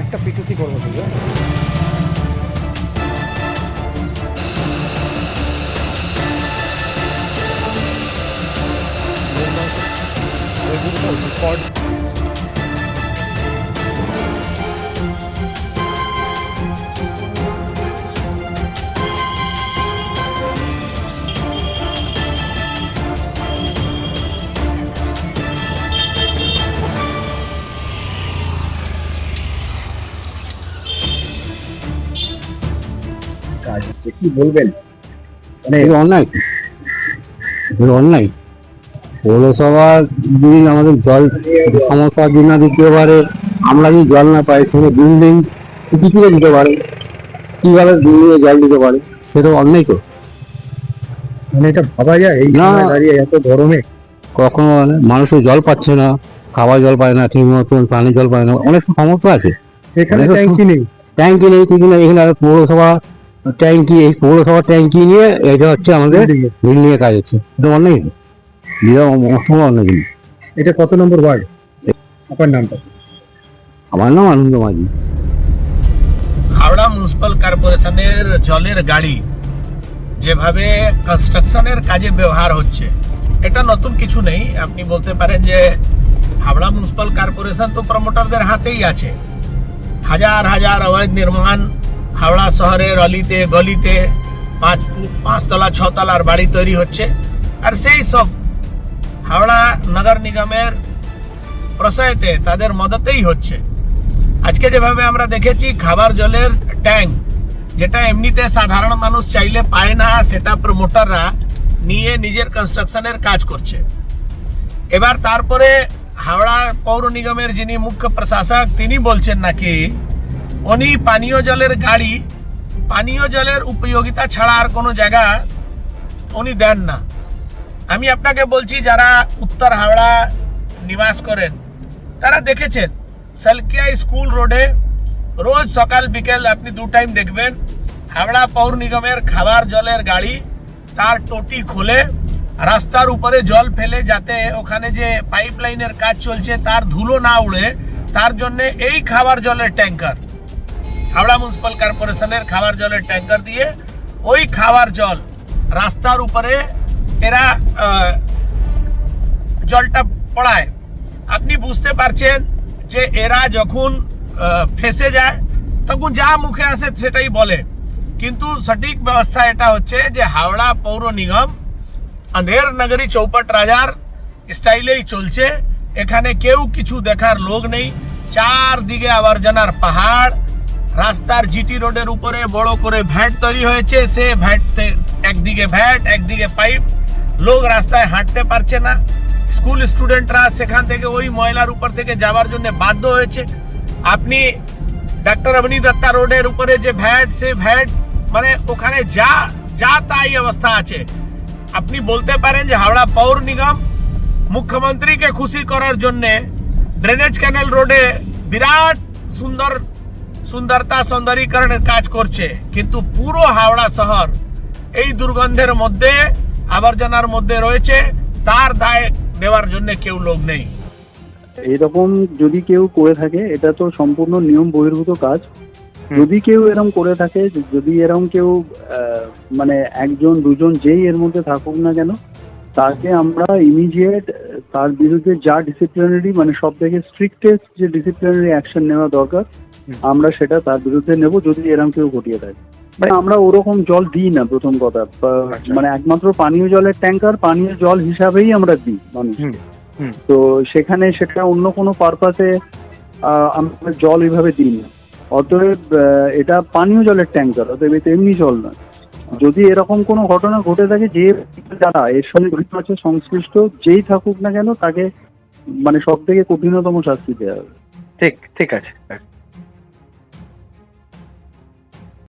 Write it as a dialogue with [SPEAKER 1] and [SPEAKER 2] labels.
[SPEAKER 1] একটা পিটুসি করব তুই
[SPEAKER 2] কাজ হচ্ছে কি বলবেন? মানে
[SPEAKER 3] এটা অন্যায়। অন্যায়। পৌরসভার আমাদের জল না দিতে পারে। আমরা যদি জল না পাই সেখানে বিল্ডিং কি করে দিতে পারে? কীভাবে বিল্ডিংয়ে জল দিতে পারে? সেটা অন্যায় তো।
[SPEAKER 2] মানে এটা ভাবা যায় এই
[SPEAKER 3] না।
[SPEAKER 2] দাঁড়িয়ে এত গরমে।
[SPEAKER 3] কখনো মানে মানুষের জল পাচ্ছে না খাওয়া জল পায় না ঠিক মতন পানি জল পায় না। অনেক সমস্যা আছে।
[SPEAKER 2] এখানে ট্যাঙ্কি নেই।
[SPEAKER 3] ট্যাঙ্কি নেই কিছু নেই। এখানে পৌরসভা ট্যাঙ্কি এই পৌরসভা ট্যাঙ্কি নিয়ে এটা হচ্ছে আমাদের। বিল্ডিং এর কাজ হচ্ছে। এটা বিরাট অসম্ভব অন্যায়
[SPEAKER 2] এটা কত নম্বর ওয়ার্ড? আপনার নামটা?
[SPEAKER 3] আমার নাম আনন্দ মাঝি।
[SPEAKER 4] হাওড়া মিউনিসিপাল কর্পোরেশনের জলের গাড়ি যেভাবে কনস্ট্রাকশনের কাজে ব্যবহার হচ্ছে এটা নতুন কিছু নেই। আপনি বলতে পারেন যে হাওড়া মিউনিসিপাল কর্পোরেশন তো প্রমোটারদের হাতেই আছে। হাজার হাজার অবৈধ নির্মাণ হাওড়া শহরের অলিতে গলিতে পাঁচ, পাঁচতলা, ছতলার বাড়ি তৈরি হচ্ছে। আর সেই সব হাওড়া নগর নিগমের প্রশয়তে তাদের মদতেই হচ্ছে। আজকে যেভাবে আমরা দেখেছি, খাবার জলের ট্যাঙ্ক, যেটা এমনিতে সাধারণ মানুষ চাইলে পায় না, সেটা প্রমোটাররা নিয়ে নিজের কনস্ট্রাকশনের কাজ করছে। এবার তারপরে হাওড়া পৌর নিগমের যিনি মুখ্য প্রশাসক, তিনি বলছেন নাকি উনি পানীয় জলের গাড়ি, পানীয় জলের উপযোগিতা ছাড়া আর কোনো জায়গা উনি দেন না। আমি আপনাকে বলছি, যারা উত্তর হাওড়া নিবাস করেন, তারা দেখেছেন, সালকিয়া স্কুল রোডে রোজ সকাল, বিকেল আপনি দু টাইম দেখবেন, হাওড়া পৌর নিগমের খাবার জলের গাড়ি, তার টোটি খুলে, রাস্তার উপরে জল ফেলে যাতে ওখানে যে পাইপ লাইনের কাজ চলছে, তার ধুলো না উড়ে, তার জন্যে এই খাবার জলের ট্যাঙ্কার হাওড়া মিউনিসিপাল কর্পোরেশনের খাবার জলের ট্যাঙ্কার দিয়ে ওই খাবার জল রাস্তার উপরে এরা জলটা পড়ায়। আপনি বুঝতে পারছেন যে এরা যখন ফেসে যায়, তখন যা মুখে আসে সেটাই বলে। কিন্তু সঠিক ব্যবস্থা এটা হচ্ছে যে হাওড়া পৌর নিগম, আঁধের নগরী চৌপট রাজার স্টাইলেই চলছে। এখানে কেউ কিছু দেখার লোক নেই। চারদিকে আবর্জনার পাহাড়। রাস্তার জিটি রোডের উপরে বড় করে ভ্যাট তৈরি হয়েছে। সে ভ্যাট একদিকে ভ্যাট, একদিকে পাইপ। লোক রাস্তায় হাঁটতে পারছে না। স্কুল স্টুডেন্টরা সেখান থেকে ওই ময়লার উপর থেকে যাওয়ার জন্য বাধ্য হয়েছে। আপনি ডাক্তার অবনী দত্তা রোডের উপরে যে ভ্যাট, সে ভ্যাট মানে ওখানে যা যা তাই অবস্থা আছে। আপনি বলতে পারেন যে হাওড়া পৌর নিগম মুখ্যমন্ত্রীকে খুশি করার জন্যে ড্রেনেজ ক্যানেল রোডে বিরাট সুন্দর সুন্দরতা সৌন্দর্যীকরণের কাজ করছে কিন্তু পুরো হাওড়া শহর এই দুর্গন্ধের মধ্যে আবর্জনার মধ্যে রয়েছে তার দায় নেওয়ার জন্য কেউ লোক নেই।
[SPEAKER 5] এরকম যদি কেউ করে থাকে এটা তো সম্পূর্ণ নিয়ম বহির্ভূত কাজ। যদি কেউ এরকম করে থাকে যদি এরকম কেউ মানে একজন দুজন যেই এর মধ্যে থাকুক না কেন তাকে আমরা ইমিডিয়েট তার বিরুদ্ধে যা ডিসিপ্লিনারি মানে সব থেকে স্ট্রিক্টেস্ট যে ডিসিপ্লিনারি অ্যাকশন নেওয়া দরকার আমরা সেটা তার বিরুদ্ধে নেব যদি এরকম কেউ ঘটিয়ে থাকে মানে আমরা ওরকম জল দিই না প্রথম কথা। মানে একমাত্র পানীয় জলের ট্যাঙ্কার পানীয় জল হিসাবেই আমরা দিই মানুষকে। তো সেখানে সেটা অন্য কোনো পারপাসে আমরা জল এইভাবে দিই না। অতএব এটা পানীয় জলের ট্যাঙ্কার অতএব এটা এমনি জল নয়। যদি এরকম কোনো ঘটনা ঘটে থাকে যে যারা এর সঙ্গে জড়িত আছে সংশ্লিষ্ট যেই থাকুক না কেন তাকে মানে সব থেকে কঠিনতম শাস্তি দেওয়া হবে।
[SPEAKER 1] ঠিক ঠিক আছে।